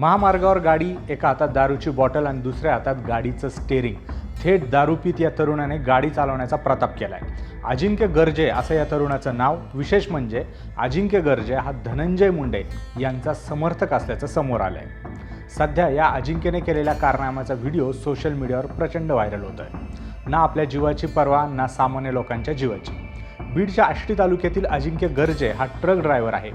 महामार्गावर गाडी एका हातात दारूची बॉटल आणि दुसऱ्या हातात गाडीचं स्टेअरिंग थेट दारूपीत या तरुणाने गाडी चालवण्याचा प्रताप केलाय. अजिंक्य गर्जे असं या तरुणाचं नाव. विशेष म्हणजे अजिंक्य गर्जे हा धनंजय मुंडे यांचा समर्थक असल्याचं समोर आलंय. सध्या या अजिंक्यने केलेल्या कारनाम्याचा व्हिडिओ सोशल मीडियावर प्रचंड व्हायरल होत आहे ना आपल्या जीवाची पर्वा ना सामान्य लोकांच्या जीवाची. बीडच्या आष्टी तालुक्यातील अजिंक्य गर्जे हा ट्रक ड्रायव्हर आहे.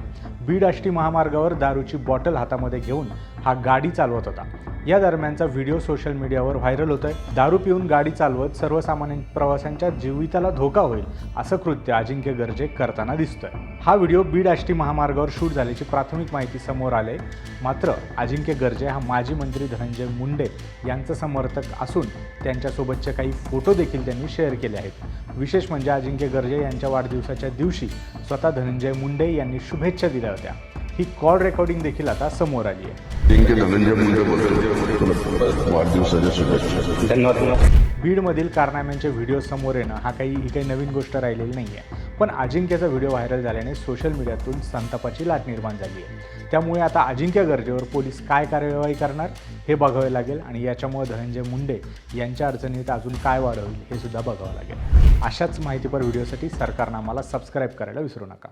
बीड आष्टी महामार्गावर दारूची बॉटल हातामध्ये घेऊन हा गाडी चालवत होता. या दरम्यानचा व्हिडिओ सोशल मीडियावर व्हायरल होतोय. दारू पिऊन गाडी चालवत सर्वसामान्य प्रवाशांच्या जीविताला धोका होईल असं कृत्य अजिंक्य गर्जे करताना दिसतोय. हा व्हिडिओ बीड आष्टी महामार्गावर शूट झाल्याची प्राथमिक माहिती समोर आले. मात्र अजिंक्य गर्जे हा माजी मंत्री धनंजय मुंडे यांचं समर्थक असून त्यांच्यासोबतचे काही फोटो देखील त्यांनी शेअर केले आहेत. विशेष म्हणजे अजिंक्य गर्जे यांच्या वाढदिवसाच्या दिवशी स्वतः धनंजय मुंडे यांनी शुभेच्छा दिल्या होत्या. ही कॉल रेकॉर्डिंग देखील आता समोर आली आहे. बीडमधील कारनाम्यांचे व्हिडिओ समोर येणं हा काही ही काही नवीन गोष्ट राहिलेली नाही आहे पण अजिंक्यचा व्हिडिओ व्हायरल झाल्याने सोशल मीडियातून संतापाची लाट निर्माण झाली आहे. त्यामुळे आता अजिंक्य गर्जेवर पोलीस काय कार्यवाही करणार हे बघावे लागेल आणि याच्यामुळे धनंजय मुंडे यांच्या अडचणीत अजून काय वाढ हे सुद्धा बघावं लागेल. अशाच माहितीपर व्हिडिओसाठी सरकारनं आम्हाला सबस्क्राईब करायला विसरू नका.